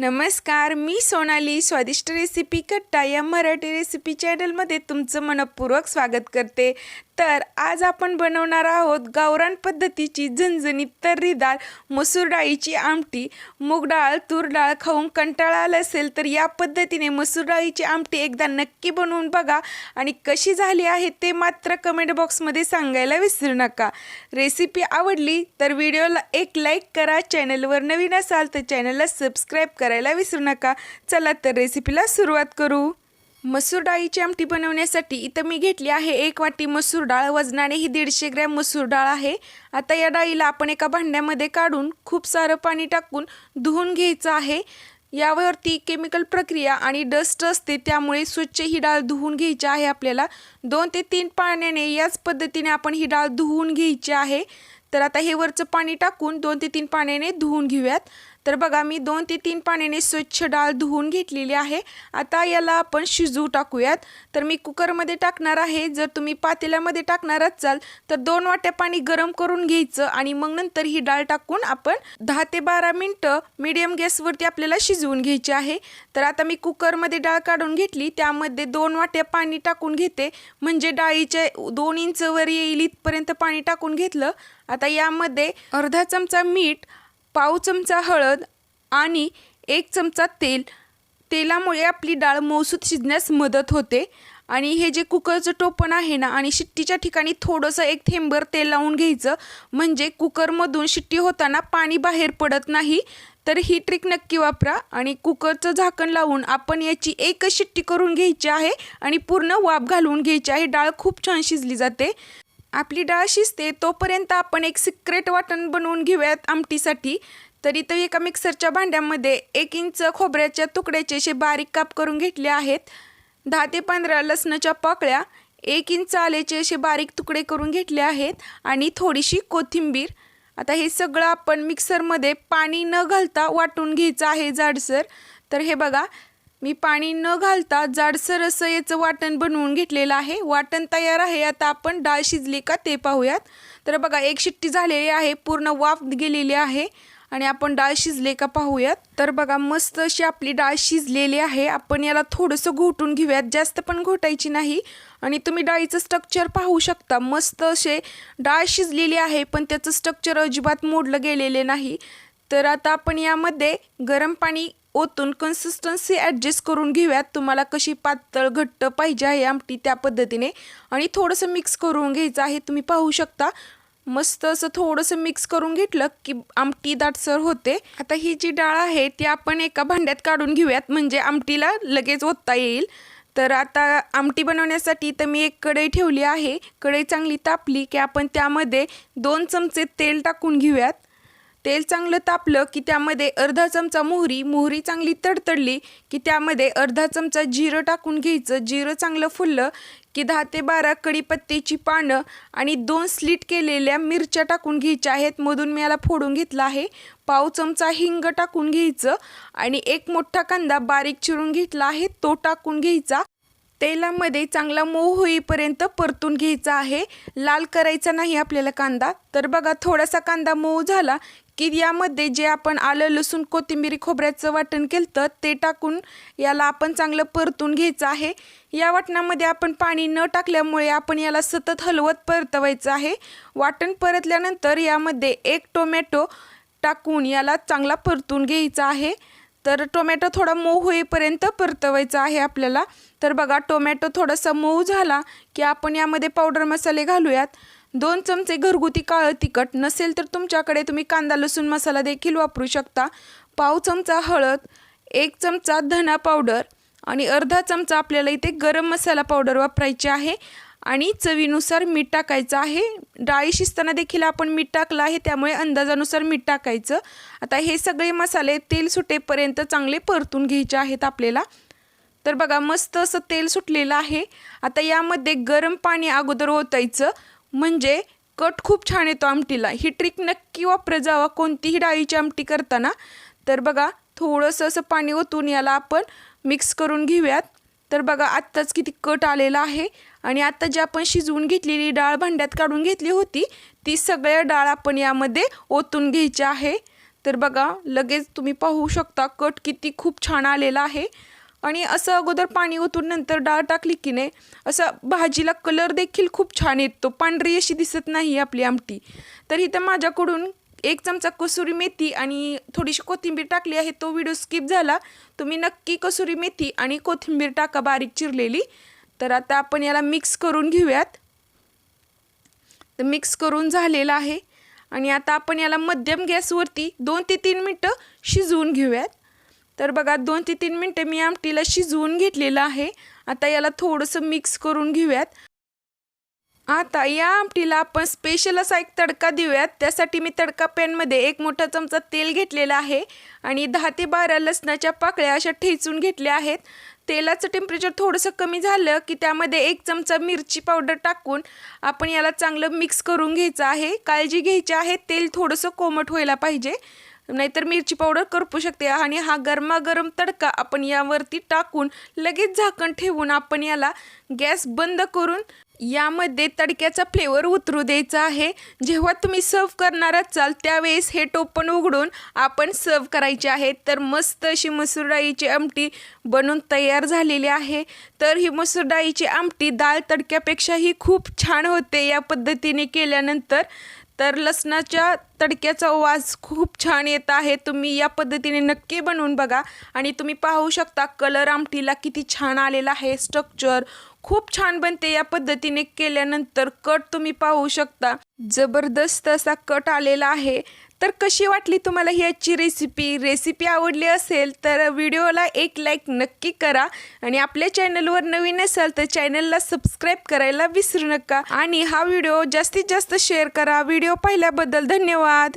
नमस्कार मी सोनाली. स्वादिष्ट रेसिपी कट्टा या मराठी रेसिपी चॅनलमध्ये तुमचं मनपूर्वक स्वागत करते. तर आज आपण बनवणार आहोत गावरान पद्धतीची झणझणीत तर्रीदार मसूर डाळीची आमटी मूग डाळ तूर डाळ खाऊन कंटाळा आला असेल तर या पद्धतीने मसूर डाळीची आमटी एकदा नक्की बनवून बघा. आणि कशी झाली आहे ते मात्र कमेंट बॉक्समध्ये सांगायला विसरू नका. रेसिपी आवडली तर व्हिडिओला एक लाईक करा. चॅनलवर नवीन असाल तर चॅनलला सबस्क्राईब करायला विसरू नका. चला तर रेसिपीला सुरुवात करू. मसूर डाळीची आमटी बनवण्यासाठी इथं मी घेतली आहे एक वाटी मसूर डाळ वजनाने ही दीडशे ग्रॅम मसूर डाळ आहे. आता या डाळीला आपण एका भांड्यामध्ये काढून खूप सारं पाणी टाकून धुवून घ्यायचं आहे. यावरती केमिकल प्रक्रिया आणि डस्ट असते त्यामुळे स्वच्छ ही डाळ धुवून घ्यायची आहे आपल्याला. दोन ते तीन पाण्याने याच पद्धतीने आपण ही डाळ धुवून घ्यायची आहे. तर आता हे वरचं पाणी टाकून दोन ते तीन पाण्याने धुवून घेऊयात. तर बघा मी दोन ते तीन पाण्याने स्वच्छ डाळ धुवून घेतलेली आहे. आता याला आपण शिजवू टाकूयात. तर मी कुकरमध्ये टाकणार आहे. जर तुम्ही पातेल्यामध्ये टाकणार असाल तर दोन वाट्या पाणी गरम करून घ्यायचं आणि मग नंतर ही डाळ टाकून आपण दहा ते बारा मिनटं मिडियम गॅसवरती आपल्याला शिजवून घ्यायची आहे. तर आता मी कुकरमध्ये डाळ काढून घेतली. त्यामध्ये दोन वाट्या पाणी टाकून घेते. म्हणजे डाळीच्या दोन इंचवर येईल इथपर्यंत पाणी टाकून घेतलं. आता यामध्ये अर्धा चमचा मीठ पाव चमचा हळद आणि एक चमचा तेल. तेलामुळे आपली डाळ मऊसूत शिजण्यास मदत होते. आणि हे जे कुकरचं टोपण आहे ना आणि शिट्टीच्या ठिकाणी थोडंसं एक थेंबर तेल लावून घ्यायचं. म्हणजे कुकरमधून शिट्टी होताना पाणी बाहेर पडत नाही. तर ही ट्रिक नक्की वापरा आणि कुकरचं झाकण लावून आपण याची एकच शिट्टी करून घ्यायची आहे आणि पूर्ण वाफ घालून घ्यायची आहे. डाळ खूप छान शिजली जाते. आपली डाळ शिजते तोपर्यंत आपण एक सिक्रेट वाटण बनवून घेऊयात आमटीसाठी. तर इथं एका मिक्सरच्या भांड्यामध्ये एक इंच खोबऱ्याच्या तुकड्याचे असे बारीक काप करून घेतले आहेत. दहा ते पंधरा लसणाच्या पाकळ्या एक इंच आल्याचे असे बारीक तुकडे करून घेतले आहेत आणि थोडीशी कोथिंबीर. आता हे सगळं आपण मिक्सरमध्ये पाणी न घालता वाटून घ्यायचं आहे जाडसर. तर हे बघा मी पाणी न घालता जाडसर असं याचं वाटण बनवून घेतलेलं आहे. वाटण तयार आहे. आता आपण डाळ शिजली का ते पाहूयात. तर बघा एक शिट्टी झालेली आहे. पूर्ण वाफ गेलेली आहे. आणि आपण डाळ शिजले का पाहूयात. तर बघा मस्त अशी आपली डाळ शिजलेली आहे. आपण याला थोडंसं घोटून घेऊयात. जास्त पण घोटायची नाही. आणि तुम्ही डाळीचं स्ट्रक्चर पाहू शकता. मस्त असे डाळ शिजलेली आहे पण त्याचं स्ट्रक्चर अजिबात मोडलं गेलेले नाही. तर आता आपण यामध्ये गरम पाणी ओतून कन्सिस्टन्सी ॲडजस्ट करून घेऊयात. तुम्हाला कशी पातळ घट्ट पाहिजे आहे आमटी त्या पद्धतीने. आणि थोडंसं मिक्स करून घ्यायचं आहे तुम्ही पाहू शकता. मस्त असं थोडंसं मिक्स करून घेतलं की आमटी दाटसर होते. आता ही जी डाळ आहे ती आपण एका भांड्यात काढून घेऊयात. म्हणजे आमटीला लगेच ओतता येईल. तर आता आमटी बनवण्यासाठी तर मी एक कढई ठेवली आहे. कढई चांगली तापली की आपण त्यामध्ये दोन चमचे तेल टाकून घेऊयात. तेल चांगलं तापलं की त्यामध्ये अर्धा चमचा मोहरी मोहरी चांगली तडतडली की त्यामध्ये अर्धा चमचा जिरं टाकून घ्यायचं. जिरं चांगलं फुललं की दहा ते बारा कढीपत्त्याची पानं आणि दोन स्लीट केलेल्या मिरच्या टाकून घ्यायच्या आहेत. मधून मी याला फोडून घेतला आहे. पाव चमचा हिंग टाकून घ्यायचं आणि एक मोठा कांदा बारीक चिरून घेतला आहे. तो टाकून घ्यायचा. तेलामध्ये चांगला मऊ होईपर्यंत परतून घ्यायचा आहे. लाल करायचा नाही आपल्याला कांदा. तर बघा थोडासा कांदा मऊ झाला की यामध्ये जे आपण आलं लसूण कोथिंबीर खोबऱ्याचं वाटण केलं ते टाकून याला आपण चांगलं परतून घ्यायचं आहे. या वाटणामध्ये आपण पाणी न टाकल्यामुळे आपण याला सतत हलवत परतवायचं आहे. वाटण परतल्यानंतर यामध्ये एक टोमॅटो टाकून याला चांगला परतून घ्यायचा आहे. तर टोमॅटो थोडा मऊ होईपर्यंत परतवायचा आहे आपल्याला. तर बघा टोमॅटो थोडासा मऊ झाला की आपण यामध्ये पावडर मसाले घालूयात. दोन चमचे घरगुती काळं तिखट नसेल तर तुमच्याकडे तुम्ही कांदा लसूण मसाला देखील वापरू शकता. पाव चमचा हळद एक चमचा धना पावडर आणि अर्धा चमचा आपल्याला इथे गरम मसाला पावडर वापरायची आहे. आणि चवीनुसार मीठ टाकायचं आहे. डाळी शिजताना देखील आपण मीठ टाकलं आहे त्यामुळे अंदाजानुसार मीठ टाकायचं. आता हे सगळे मसाले तेल सुटेपर्यंत चांगले परतून घ्यायचे आहेत आपल्याला. तर बघा मस्त असं तेल सुटलेलं आहे. आता यामध्ये गरम पाणी अगोदर ओतायचं. म्हणजे कट खूप छान येतो आमटीला. ही ट्रिक नक्की वापर जावा कोणतीही डाळीची आमटी करताना. तर बघा थोडंसं असं पाणी ओतून याला आपण मिक्स करून घेऊयात. तर बघा आत्ताच किती कट आलेला आहे. आणि आता जी आपण शिजवून घेतलेली डाळ भांड्यात काढून घेतली होती ती सगळ्या डाळ आपण यामध्ये ओतून घ्यायची आहे. तर बघा लगेच तुम्ही पाहू शकता कट किती खूप छान आलेला आहे. आणि असं अगोदर पाणी ओतून नंतर डाळ टाकली की नाही असं भाजीला कलर देखील खूप छान येतो. पांढरी अशी दिसत नाही आपली आमटी. तर इथं माझ्याकडून एक चमचा कसुरी मेथी आणि थोडीशी कोथिंबीर टाकली आहे. तो व्हिडिओ स्किप झाला तुम्ही नक्की कसुरी मेथी आणि कोथिंबीर टाका बारीक चिरलेली. तर आता आपण याला मिक्स करून घेऊयात. तर मिक्स करून झालेलं आहे. आणि आता आपण याला मध्यम गॅसवरती दोन ते तीन मिनटं शिजवून घेऊयात. तर बघा दोन ते तीन मिनटं मी आमटीला शिजवून घेतलेलं आहे. आता याला थोडंसं मिक्स करून घेऊयात. आता या आमटीला आपण स्पेशल असा एक तडका देऊयात. त्यासाठी मी तडका पॅनमध्ये एक मोठा चमचा तेल घेतलेला आहे. आणि दहा ते बारा लसणाच्या पाकळ्या अशा ठेचून घेतल्या आहेत. तेलाचं टेम्परेचर थोडंसं कमी झालं की त्यामध्ये एक चमचा मिरची पावडर टाकून आपण याला चांगलं मिक्स करून घ्यायचं आहे. काळजी घ्यायची आहे. तेल थोडंसं कोमट व्हायला पाहिजे. नाहीतर मिरची पावडर करपू शकते आणि हा गरमागरम तडका आपण यावरती टाकून लगेच झाकण ठेवून आपण याला गॅस बंद करून यामध्ये तडक्याचा फ्लेवर उतरू द्यायचा आहे. जेव्हा तुम्ही सर्व करणार असाल त्यावेळेस हे टोपण उघडून आपण सर्व करायचे आहे. तर मस्त अशी मसूर डाळीची आमटी बनून तयार झालेली आहे. तर ही मसूर डाळीची आमटी डाळ तडक्यापेक्षाही खूप छान होते या पद्धतीने केल्यानंतर. तर लसणाच्या तडक्याचा वास खूप छान येत आहे. तुम्ही या पद्धतीने नक्की बनवून बघा. आणि तुम्ही पाहू शकता कलर आमटीला किती छान आलेला आहे. स्ट्रक्चर खूप छान बनते या पद्धतीने केल्यानंतर कट तुम्ही पाहू शकता. जबरदस्त असा कट आलेला आहे. तर कशी वाटली तुम्हाला ही आजची रेसिपी रेसिपी आवडली असेल तर व्हिडिओला एक लाईक नक्की करा आणि आपल्या चॅनलवर नवीन असाल तर चॅनलला सबस्क्राईब करायला विसरू नका. आणि हा व्हिडिओ जास्तीत जास्त शेअर करा. व्हिडिओ पाहिल्याबद्दल धन्यवाद.